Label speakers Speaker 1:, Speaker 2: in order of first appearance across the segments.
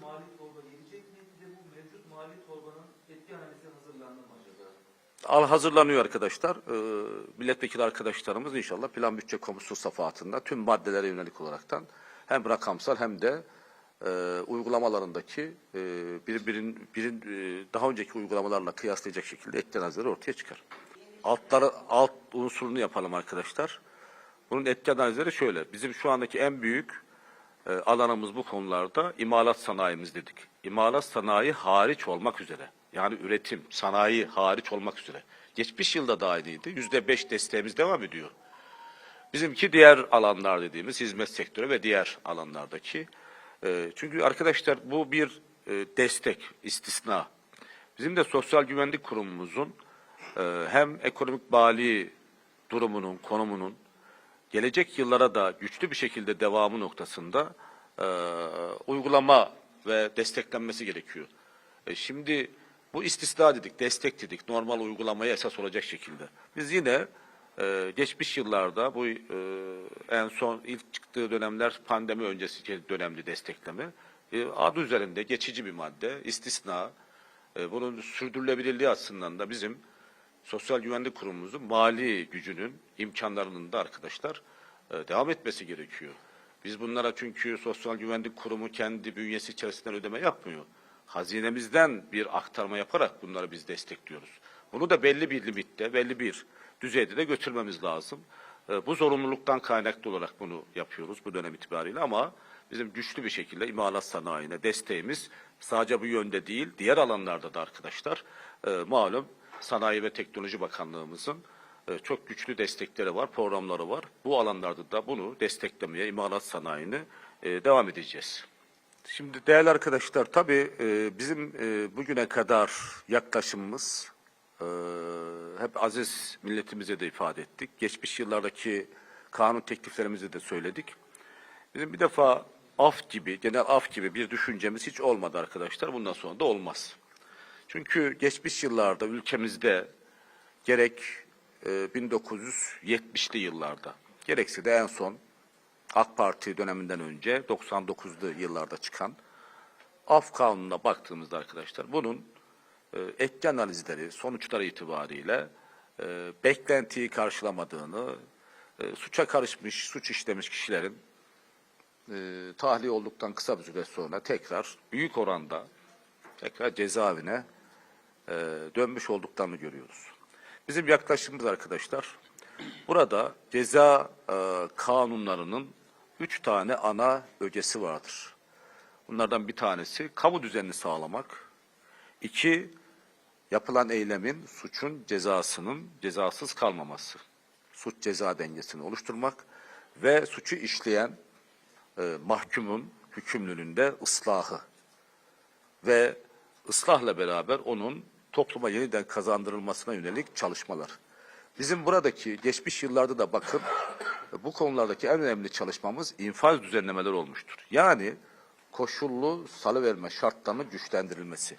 Speaker 1: mali torba gelecek mi? Bir de bu mevcut mali torbanın etki analizi hazırlandı mı acaba?
Speaker 2: Al hazırlanıyor arkadaşlar. Ee, milletvekili arkadaşlarımız inşallah plan bütçe komisyonu safahatında tüm maddelere yönelik olaraktan hem rakamsal hem de e, uygulamalarındaki e, birbirin, birin, e, daha önceki uygulamalarla kıyaslayacak şekilde etki analizleri ortaya çıkar. Altları alt unsurunu yapalım arkadaşlar. Bunun etki analizleri şöyle. Bizim şu andaki en büyük e, alanımız bu konularda imalat sanayimiz dedik. İmalat sanayi hariç olmak üzere. Yani üretim, sanayi hariç olmak üzere. Geçmiş yılda da aynıydı. Yüzde beş desteğimiz devam ediyor. Bizimki diğer alanlar dediğimiz hizmet sektörü ve diğer alanlardaki. e, çünkü arkadaşlar bu bir e, destek, istisna. Bizim de Sosyal Güvenlik Kurumumuzun hem ekonomik bali durumunun, konumunun gelecek yıllara da güçlü bir şekilde devamı noktasında e, uygulama ve desteklenmesi gerekiyor. E, şimdi bu istisna dedik, destek dedik, normal uygulamaya esas olacak şekilde. Biz yine e, geçmiş yıllarda bu e, en son ilk çıktığı dönemler pandemi öncesi dönemli destekleme e, adı üzerinde geçici bir madde, istisna. E, bunun sürdürülebilirliği açısından da bizim Sosyal Güvenlik Kurumumuzun mali gücünün, imkanlarının da arkadaşlar e, devam etmesi gerekiyor. Biz bunlara çünkü Sosyal Güvenlik Kurumu kendi bünyesi içerisinden ödeme yapmıyor. Hazinemizden bir aktarma yaparak bunları biz destekliyoruz. Bunu da belli bir limitte, belli bir düzeyde de götürmemiz lazım. E, Bu zorunluluktan kaynaklı olarak bunu yapıyoruz bu dönem itibariyle ama bizim güçlü bir şekilde imalat sanayine desteğimiz sadece bu yönde değil, diğer alanlarda da arkadaşlar e, malum Sanayi ve Teknoloji Bakanlığımızın e, çok güçlü destekleri var, programları var. Bu alanlarda da bunu desteklemeye, imalat sanayini e, devam edeceğiz. Şimdi değerli arkadaşlar tabii e, bizim bugüne kadar yaklaşımımız hep aziz milletimize de ifade ettik. Geçmiş yıllardaki kanun tekliflerimizi de söyledik. Bizim bir defa af gibi, genel af gibi bir düşüncemiz hiç olmadı arkadaşlar. Bundan sonra da olmaz. Çünkü geçmiş yıllarda ülkemizde gerek e, 1970'li yıllarda gerekse de en son AK Parti döneminden önce 99'lu yıllarda çıkan af kanununa baktığımızda arkadaşlar bunun e, etki analizleri sonuçları itibariyle e, beklentiyi karşılamadığını, e, suça karışmış, suç işlemiş kişilerin e, tahliye olduktan kısa bir süre sonra tekrar büyük oranda tekrar cezaevine e, dönmüş olduklarını görüyoruz. Bizim yaklaşımımız arkadaşlar, burada ceza e, kanunlarının üç tane ana ögesi vardır. Bunlardan bir tanesi kamu düzenini sağlamak, iki yapılan eylemin, suçun cezasının cezasız kalmaması, suç ceza dengesini oluşturmak ve suçu işleyen e, mahkumun hükümlünün de ıslahı ve ıslahla beraber onun topluma yeniden kazandırılmasına yönelik çalışmalar. Bizim buradaki geçmiş yıllarda da bakın bu konulardaki en önemli çalışmamız infaz düzenlemeleri olmuştur. Yani koşullu salıverme şartlarının güçlendirilmesi.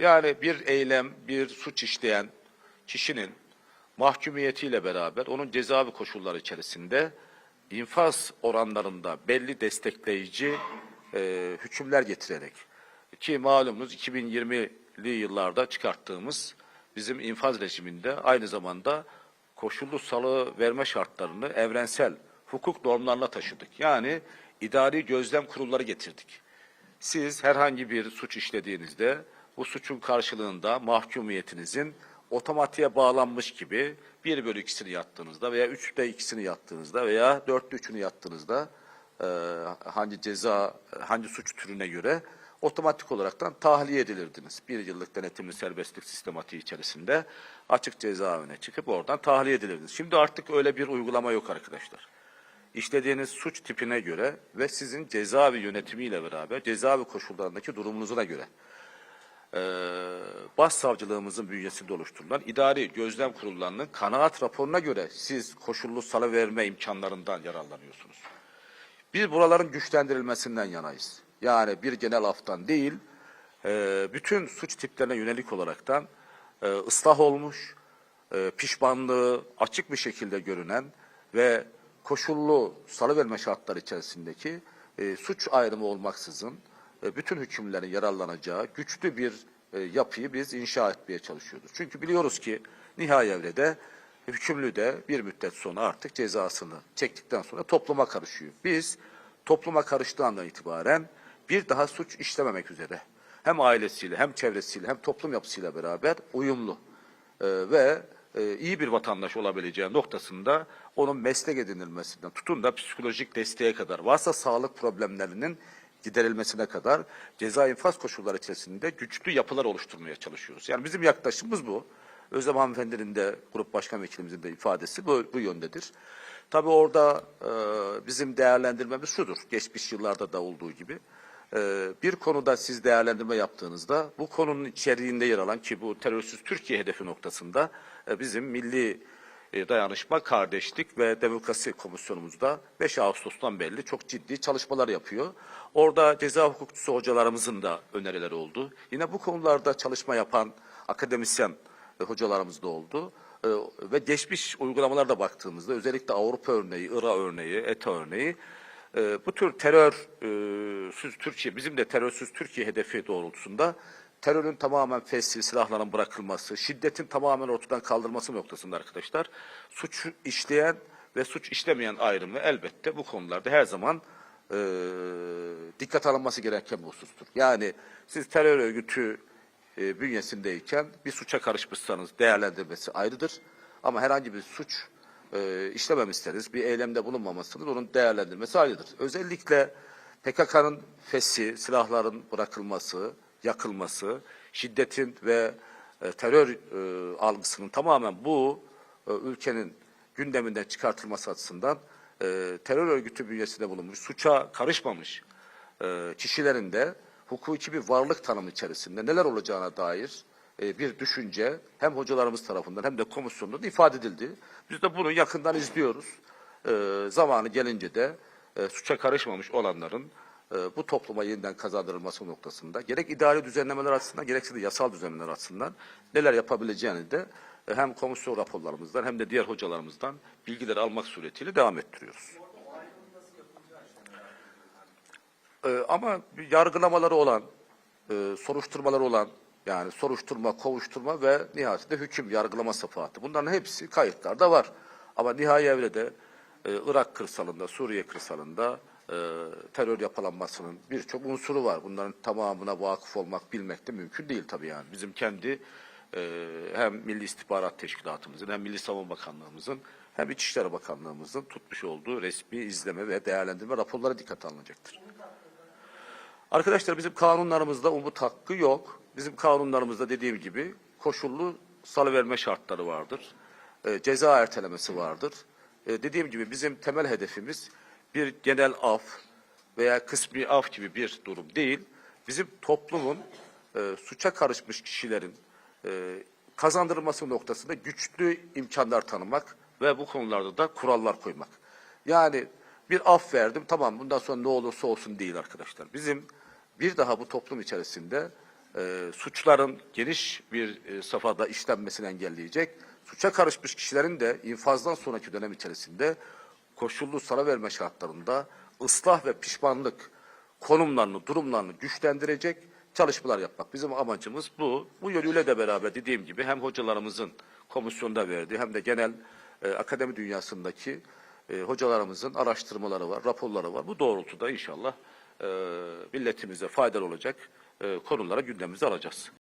Speaker 2: Yani bir eylem, bir suç işleyen kişinin mahkumiyetiyle beraber onun cezaevi koşulları içerisinde infaz oranlarında belli destekleyici e, hükümler getirerek ki malumunuz 2020'li yıllarda çıkarttığımız bizim infaz rejiminde aynı zamanda koşullu salı verme şartlarını evrensel hukuk normlarına taşıdık. Yani idari gözlem kurulları getirdik. Siz herhangi bir suç işlediğinizde bu suçun karşılığında mahkumiyetinizin otomatiğe bağlanmış gibi bir bölü ikisini yattığınızda veya üçte ikisini yattığınızda veya dörtte üçünü yattığınızda e, hangi ceza, hangi suç türüne göre otomatik olaraktan tahliye edilirdiniz. Bir yıllık denetimli serbestlik sistematiği içerisinde açık cezaevine çıkıp oradan tahliye edilirdiniz. Şimdi artık öyle bir uygulama yok arkadaşlar. İşlediğiniz suç tipine göre ve sizin cezaevi yönetimiyle beraber cezaevi koşullarındaki durumunuzuna göre e, başsavcılığımızın bünyesinde oluşturulan idari gözlem kurullarının kanaat raporuna göre siz koşullu salıverme imkanlarından yararlanıyorsunuz. Biz buraların güçlendirilmesinden yanayız. Yani bir genel aftan değil, e, bütün suç tiplerine yönelik olaraktan e, ıslah olmuş, e, pişmanlığı açık bir şekilde görünen ve koşullu salıverme şartları içerisindeki e, suç ayrımı olmaksızın e, bütün hükümlerin yararlanacağı güçlü bir yapıyı biz inşa etmeye çalışıyoruz. Çünkü biliyoruz ki nihai hükümlü de bir müddet sonra artık cezasını çektikten sonra topluma karışıyor. Biz topluma karıştığı andan itibaren bir daha suç işlememek üzere hem ailesiyle hem çevresiyle hem toplum yapısıyla beraber uyumlu e, ve e, iyi bir vatandaş olabileceği noktasında onun meslek edinilmesinden tutun da psikolojik desteğe kadar varsa sağlık problemlerinin giderilmesine kadar ceza infaz koşulları içerisinde güçlü yapılar oluşturmaya çalışıyoruz. Yani bizim yaklaşımımız bu. Özlem hanımefendinin de grup başkan vekilimizin de ifadesi bu, bu yöndedir. Tabii orada e, bizim değerlendirmemiz şudur. Geçmiş yıllarda da olduğu gibi. E, bir konuda siz değerlendirme yaptığınızda bu konunun içeriğinde yer alan ki bu terörsüz Türkiye hedefi noktasında e, bizim milli e, dayanışma, kardeşlik ve demokrasi komisyonumuzda 5 Ağustos'tan belli çok ciddi çalışmalar yapıyor. Orada ceza hukukçusu hocalarımızın da önerileri oldu. Yine bu konularda çalışma yapan akademisyen e, hocalarımız da oldu. Ve geçmiş uygulamalarda baktığımızda özellikle Avrupa örneği, Irak örneği, ETA örneği bu tür terörsüz Türkiye, bizim de terörsüz Türkiye hedefi doğrultusunda terörün tamamen fesli silahların bırakılması, şiddetin tamamen ortadan kaldırılması noktasında arkadaşlar suç işleyen ve suç işlemeyen ayrımı elbette bu konularda her zaman e, dikkat alınması gereken bir husustur. Yani siz terör örgütü e, bünyesindeyken bir suça karışmışsanız değerlendirmesi ayrıdır. Ama herhangi bir suç e, işlememişseniz, bir eylemde bulunmamışsınız, onun değerlendirmesi ayrıdır. Özellikle PKK'nın fesi, silahların bırakılması, yakılması, şiddetin ve e, terör e, algısının tamamen bu e, ülkenin gündeminden çıkartılması açısından e, terör örgütü bünyesinde bulunmuş, suça karışmamış e, kişilerin de hukuki bir varlık tanımı içerisinde neler olacağına dair e, bir düşünce hem hocalarımız tarafından hem de komisyonda da ifade edildi. Biz de bunu yakından izliyoruz. E, zamanı gelince de e, suça karışmamış olanların e, bu topluma yeniden kazandırılması noktasında gerek idari düzenlemeler açısından gerekse de yasal düzenlemeler açısından neler yapabileceğini de e, hem komisyon raporlarımızdan hem de diğer hocalarımızdan bilgileri almak suretiyle devam ettiriyoruz. Ee, ama yargılamaları olan, e, soruşturmaları olan, yani soruşturma, kovuşturma ve nihayetinde hüküm yargılama sıfatı. Bunların hepsi kayıtlarda var. Ama nihai evrede e, Irak kırsalında, Suriye kırsalında e, terör yapılanmasının birçok unsuru var. Bunların tamamına vakıf olmak, bilmek de mümkün değil tabii yani. Bizim kendi e, hem Milli İstihbarat Teşkilatımızın hem Milli Savunma Bakanlığımızın hem İçişleri Bakanlığımızın tutmuş olduğu resmi izleme ve değerlendirme raporları dikkate alınacaktır. Arkadaşlar bizim kanunlarımızda umut hakkı yok. Bizim kanunlarımızda dediğim gibi koşullu salıverme şartları vardır. E, ceza ertelemesi vardır. E, dediğim gibi bizim temel hedefimiz bir genel af veya kısmi af gibi bir durum değil. Bizim toplumun e, suça karışmış kişilerin e, kazandırılması noktasında güçlü imkanlar tanımak ve bu konularda da kurallar koymak. Yani bir af verdim tamam bundan sonra ne olursa olsun değil arkadaşlar. Bizim bir daha bu toplum içerisinde e, suçların geniş bir e, safhada işlenmesini engelleyecek, suça karışmış kişilerin de infazdan sonraki dönem içerisinde koşullu salı verme şartlarında ıslah ve pişmanlık konumlarını, durumlarını güçlendirecek çalışmalar yapmak. Bizim amacımız bu. Bu yönüyle de beraber dediğim gibi hem hocalarımızın komisyonda verdiği hem de genel e, akademi dünyasındaki e, hocalarımızın araştırmaları var, raporları var. Bu doğrultuda inşallah e, milletimize faydalı olacak e, konulara gündemimize alacağız.